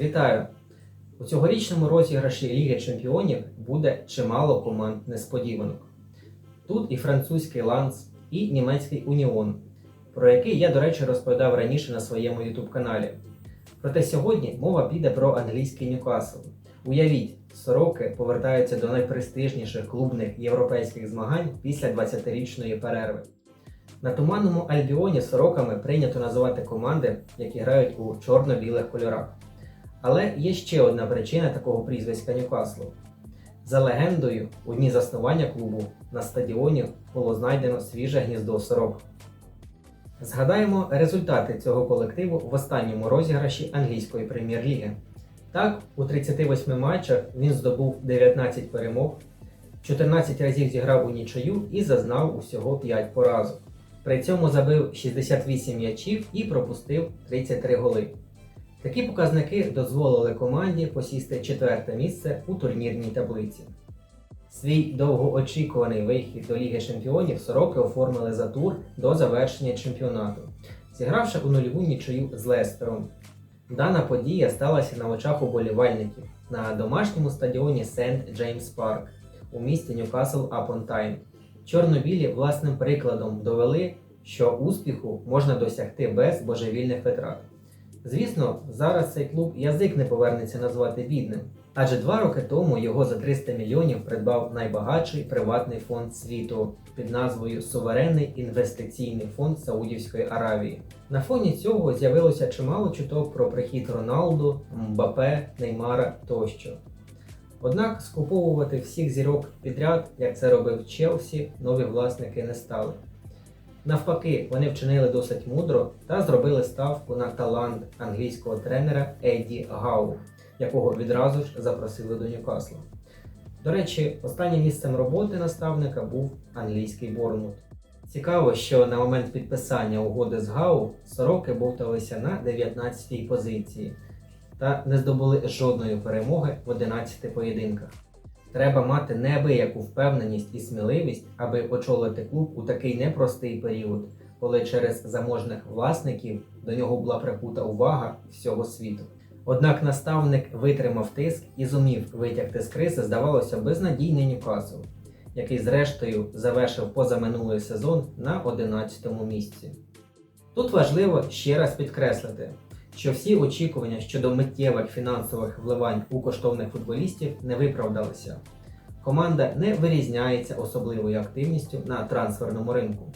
Вітаю! У цьогорічному розіграші Ліги Чемпіонів буде чимало команд несподіванок. Тут і французький Ланс, і німецький Уніон, про який я, до речі, розповідав раніше на своєму YouTube каналі. Проте сьогодні мова піде про англійський Ньюкасл. Уявіть, сороки повертаються до найпрестижніших клубних європейських змагань після 20-річної перерви. На туманному Альбіоні сороками прийнято називати команди, які грають у чорно-білих кольорах. Але є ще одна причина такого прізвиська Ньюкаслу. За легендою, у дні заснування клубу на стадіоні було знайдено свіже гніздо сорок. Згадаємо результати цього колективу в останньому розіграші англійської прем'єр-ліги. Так, у 38 матчах він здобув 19 перемог, 14 разів зіграв у нічию і зазнав усього 5 поразок. При цьому забив 68 м'ячів і пропустив 33 голи. Такі показники дозволили команді посісти четверте місце у турнірній таблиці. Свій довгоочікуваний вихід до Ліги Чемпіонів сороки оформили за тур до завершення чемпіонату, зігравши у нульову нічию з Лестером. Дана подія сталася на очах уболівальників на домашньому стадіоні Сент Джеймс Парк у місті Ньюкасл апон Тайм. Чорнобілі власним прикладом довели, що успіху можна досягти без божевільних витрат. Звісно, зараз цей клуб язик не повернеться назвати бідним, адже два роки тому його за 300 мільйонів придбав найбагатший приватний фонд світу під назвою Суверенний інвестиційний фонд Саудівської Аравії. На фоні цього з'явилося чимало чуток про прихід Роналду, Мбапе, Неймара тощо. Однак скуповувати всіх зірок підряд, як це робив Челсі, нові власники не стали. Навпаки, вони вчинили досить мудро та зробили ставку на талант англійського тренера Еді Гау, якого відразу ж запросили до Ньюкасла. До речі, останнім місцем роботи наставника був англійський Борнмут. Цікаво, що на момент підписання угоди з Гау сороки бовталися на 19-й позиції та не здобули жодної перемоги в 11 поєдинках. Треба мати неабияку впевненість і сміливість, аби очолити клуб у такий непростий період, коли через заможних власників до нього була прикута увага всього світу. Однак наставник витримав тиск і зумів витягти з кризи, здавалося, безнадійний Ньюкасл, який зрештою завершив позаминулий сезон на 11-му місці. Тут важливо ще раз підкреслити, що всі очікування щодо миттєвих фінансових вливань у коштовних футболістів не виправдалися. Команда не вирізняється особливою активністю на трансферному ринку.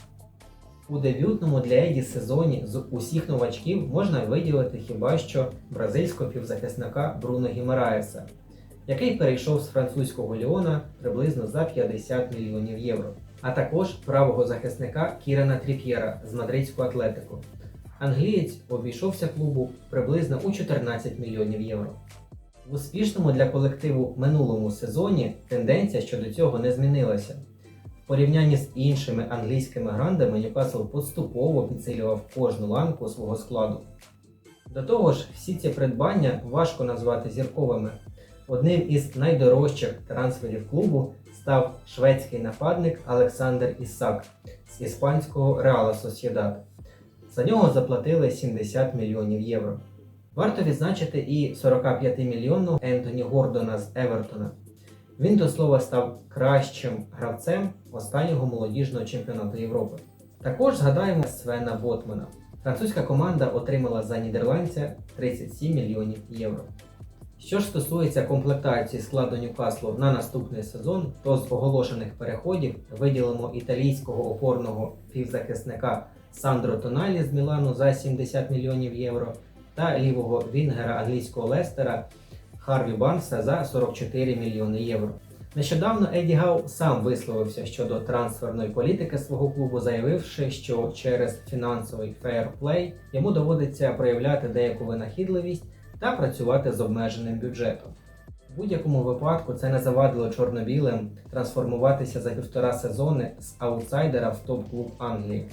У дебютному для Еді сезоні з усіх новачків можна виділити хіба що бразильського півзахисника Бруно Гімараеса, який перейшов з французького Ліона приблизно за 50 мільйонів євро, а також правого захисника Кірена Тріп'єра з мадридського Атлетико. Англієць обійшовся клубу приблизно у 14 мільйонів євро. В успішному для колективу минулому сезоні тенденція щодо цього не змінилася. В порівнянні з іншими англійськими грандами Ньюкасл поступово підсилював кожну ланку свого складу. До того ж, всі ці придбання важко назвати зірковими. Одним із найдорожчих трансферів клубу став шведський нападник Олександр Ісак з іспанського Реала Сосєдад. За нього заплатили 70 мільйонів євро. Варто відзначити і 45-мільйонного Ентоні Гордона з Евертона. Він до слова став кращим гравцем останнього молодіжного чемпіонату Європи. Також згадаємо Свена Ботмана. Французька команда отримала за нідерландця 37 мільйонів євро. Що ж стосується комплектації складу Ньюкаслу на наступний сезон, то з оголошених переходів виділимо італійського опорного півзахисника Сандро Тоналі з Мілану за 70 мільйонів євро та лівого Вінгера англійського Лестера Харві Барнса за 44 мільйони євро. Нещодавно Еді Гау сам висловився щодо трансферної політики свого клубу, заявивши, що через фінансовий фейерплей йому доводиться проявляти деяку винахідливість та працювати з обмеженим бюджетом. У будь-якому випадку це не завадило чорно-білим трансформуватися за півтора сезони з аутсайдера в топ-клуб Англії.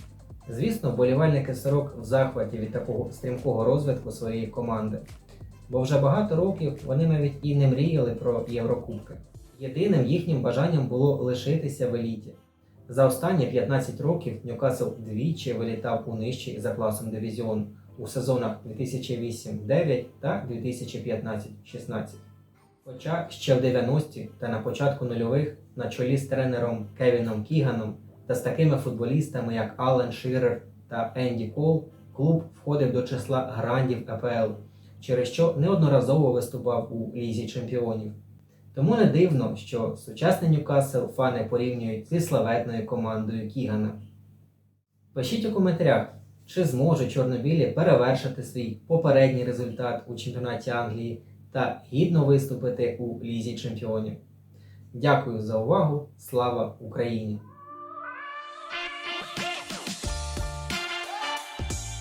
Звісно, болівальники сорок в захваті від такого стрімкого розвитку своєї команди, бо вже багато років вони навіть і не мріяли про Єврокубки. Єдиним їхнім бажанням було лишитися в еліті. За останні 15 років Ньюкасл двічі вилітав у нижчий за класом дивізіон у сезонах 2008-9 та 2015-16. Хоча ще в 90-ті та на початку нульових на чолі з тренером Кевіном Кіганом та з такими футболістами, як Ален Ширер та Енді Кол, клуб входив до числа грандів АПЛ, через що неодноразово виступав у Лізі Чемпіонів. Тому не дивно, що сучасний Ньюкасл фани порівнюють зі славетною командою Кігана. Пишіть у коментарях, чи зможуть чорнобілі перевершити свій попередній результат у чемпіонаті Англії та гідно виступити у Лізі Чемпіонів. Дякую за увагу! Слава Україні!